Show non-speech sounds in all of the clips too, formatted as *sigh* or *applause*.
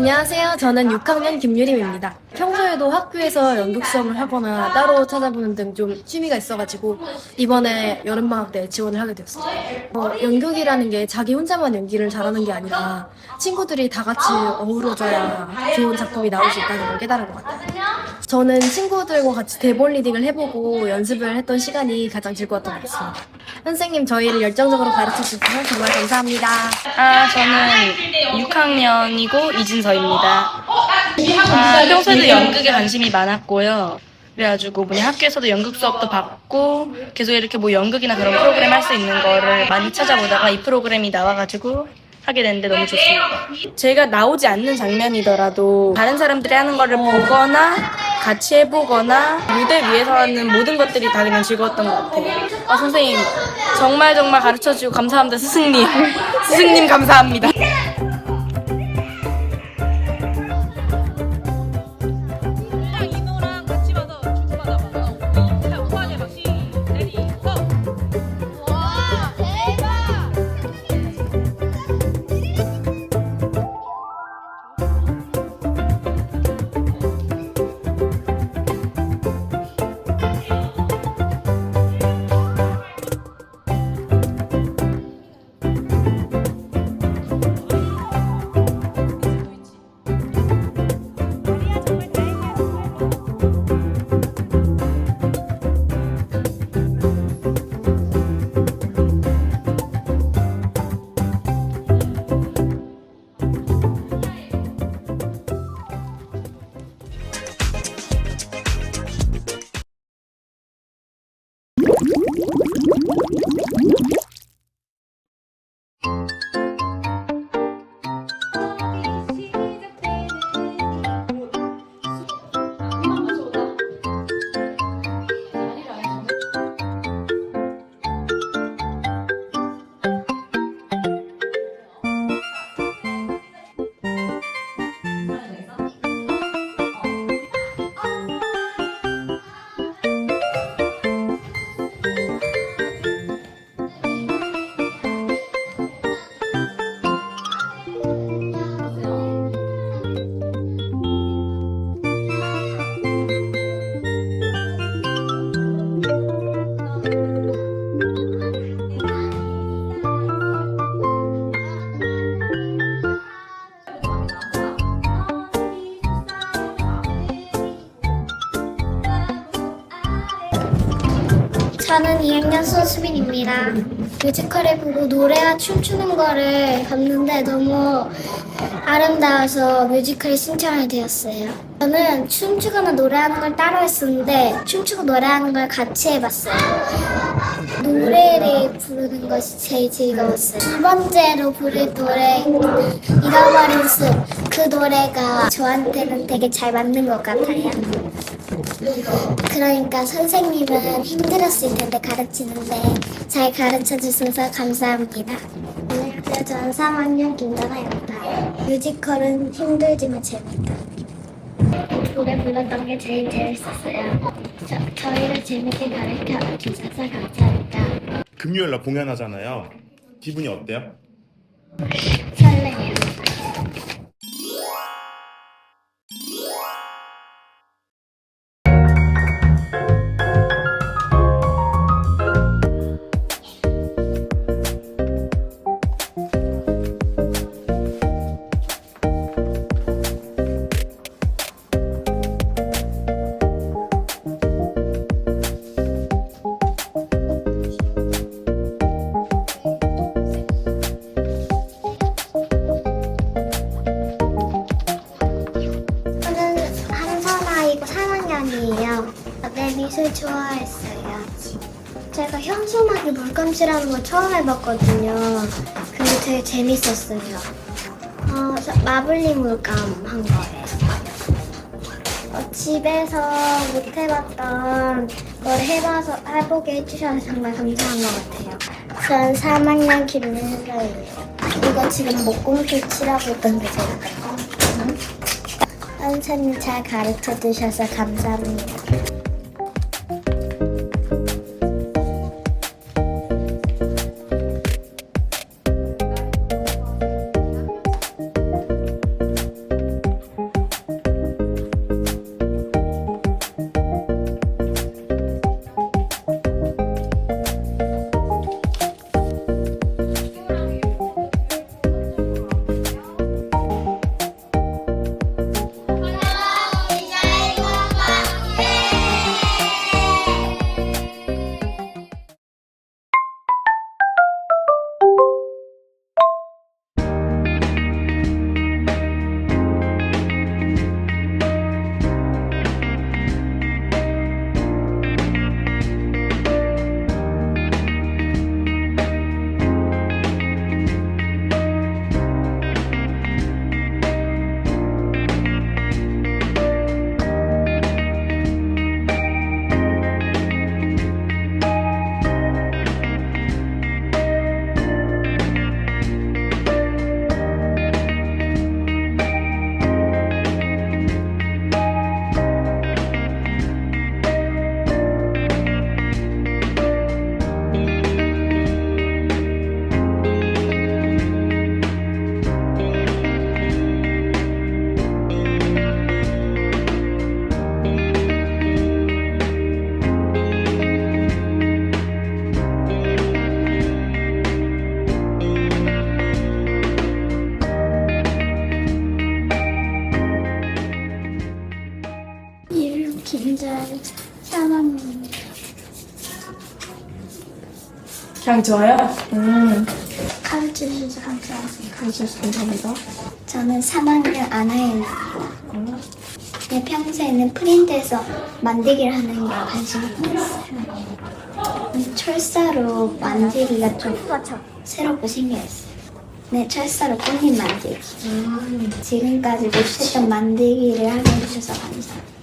안녕하세요. 저는 6학년 김유림입니다. 평소에도 학교에서 연극 수업을 하거나 따로 찾아보는 등 좀 취미가 있어가지고 이번에 여름방학 때 지원을 하게 되었어요. 어, 연극이라는 게 자기 혼자만 연기를 잘하는 게 아니라 친구들이 다 같이 어우러져야 좋은 작품이 나올 수 있다는 걸 깨달은 것 같아요. 저는 친구들과 같이 대본 리딩을 해보고 연습을 했던 시간이 가장 즐거웠던 것 같습니다. 선생님 저희를 열정적으로 가르쳐 주셔서 정말 감사합니다. 아, 저는 6학년이고 이진서입니다. 아, 평소에도 연극에 관심이 많았고요. 그래가지고 뭐냐 학교에서도 연극 수업도 받고 계속 이렇게 뭐 연극이나 그런 프로그램 할 수 있는 거를 많이 찾아보다가 이 프로그램이 나와가지고 하게 됐는데 너무 좋습니다. 제가 나오지 않는 장면이더라도 다른 사람들이 하는 거를 보거나 같이 해보거나 무대 위에서 하는 모든 것들이 다 그냥 즐거웠던 것 같아요. 아, 선생님 정말 정말 가르쳐주고 감사합니다. 스승님. *laughs* 스승님 감사합니다. you. 저는 2학년 손수빈입니다. 뮤지컬을 보고 노래와 춤추는 거를 봤는데 너무 아름다워서 뮤지컬에 신청하게 되었어요. 저는 춤추거나 노래하는 걸 따로 했었는데 춤추고 노래하는 걸 같이 해봤어요. 노래를 부르는 것이 제일 즐거웠어요. 두 번째로 부를 노래 잃어버린 숲 그 노래가 저한테는 되게 잘 맞는 것 같아요. 그러니까 선생님은 힘들었을 텐데 가르치는데 잘 가르쳐 주셔서 감사합니다. 안녕하세요. 저는 3학년 김다나입니다. 뮤지컬은 힘들지만 재밌다. 노래 불렀던 게 제일 재밌었어요. 저, 저희를 재밌게 가르쳐 주셔서 감사합니다. 금요일 날 공연하잖아요. 기분이 어때요? 물감칠하는 걸 처음 해봤거든요. 그게 되게 재밌었어요. 어, 저 마블링 물감 한 거예요. 어, 집에서 못 해봤던 걸 해봐서 해보게 해주셔서 정말 감사한 것 같아요. 전 3학년 김민서예요. 이거 지금 목공필 칠하고 있던데 제가. 선생님 잘 가르쳐 주셔서 감사합니다. 그냥 좋아요? 음. 가르쳐 주셔서 감사합니다. 가르쳐 주셔서 감사합니다. 저는 3학년 아나예요. 내 평소에는 프린트에서 만들기를 하는 게 관심이 많았어요. 근데 철사로 만들기가 좀 새롭고 신기했어요. 네, 철사로 꽃잎 만들기. 지금까지 못했던 만들기를 하게 해주셔서 감사합니다.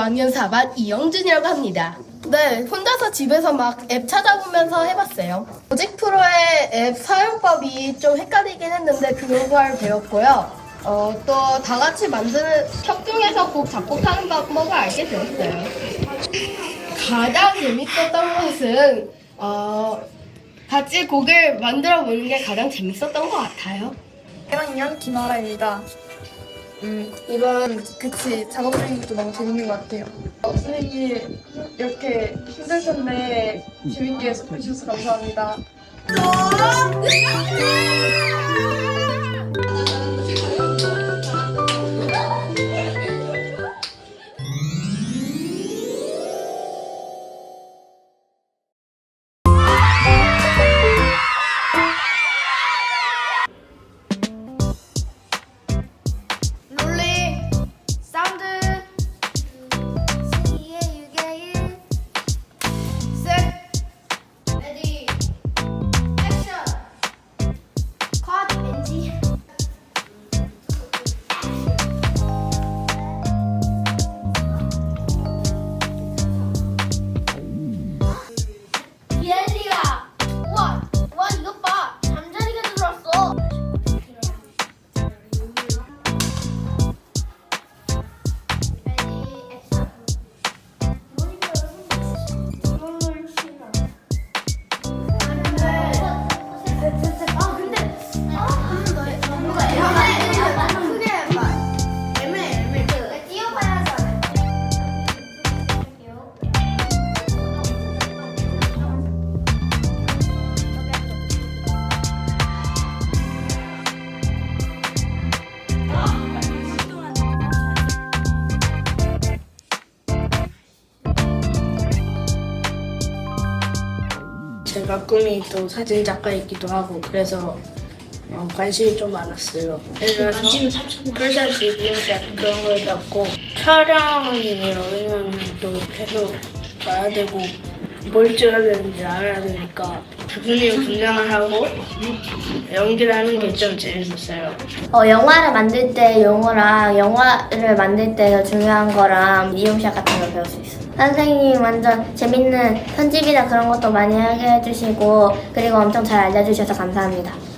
오학년 4반 이영준이라고 합니다. 네, 혼자서 집에서 막 앱 찾아보면서 해봤어요. 로직 프로의 앱 사용법이 좀 헷갈리긴 했는데 그걸 배웠고요. 어, 또 다 같이 만드는 협동해서 곡 작곡하는 방법을 알게 되었어요. 가장 재밌었던 것은 어, 같이 곡을 만들어 보는 게 가장 재밌었던 것 같아요. 1학년 김아라입니다. 음, 이번 그치 작업 중인 것도 너무 재밌는 것 같아요. 어, 선생님 이렇게 힘들 텐데 재밌게 해주셔서 감사합니다. *laughs* 꿈이 또 사진 작가이기도 하고 그래서 어, 관심이 좀 많았어요. 그래서 풀샷 리뷰샷 그런 걸 잡고 촬영이에요. 왜냐면 또 계속 가야 되고 뭘 찍어야 되는지 알아야 되니까 교수님 분장을 하고 연기를 하는 게 좀 재밌었어요. 어, 영화를 만들 때 용어랑 영화를 만들 때 중요한 거랑 이용샷 같은 걸 배울 수 있어요. 선생님 완전 재밌는 편집이나 그런 것도 많이 하게 해주시고 그리고 엄청 잘 알려주셔서 감사합니다.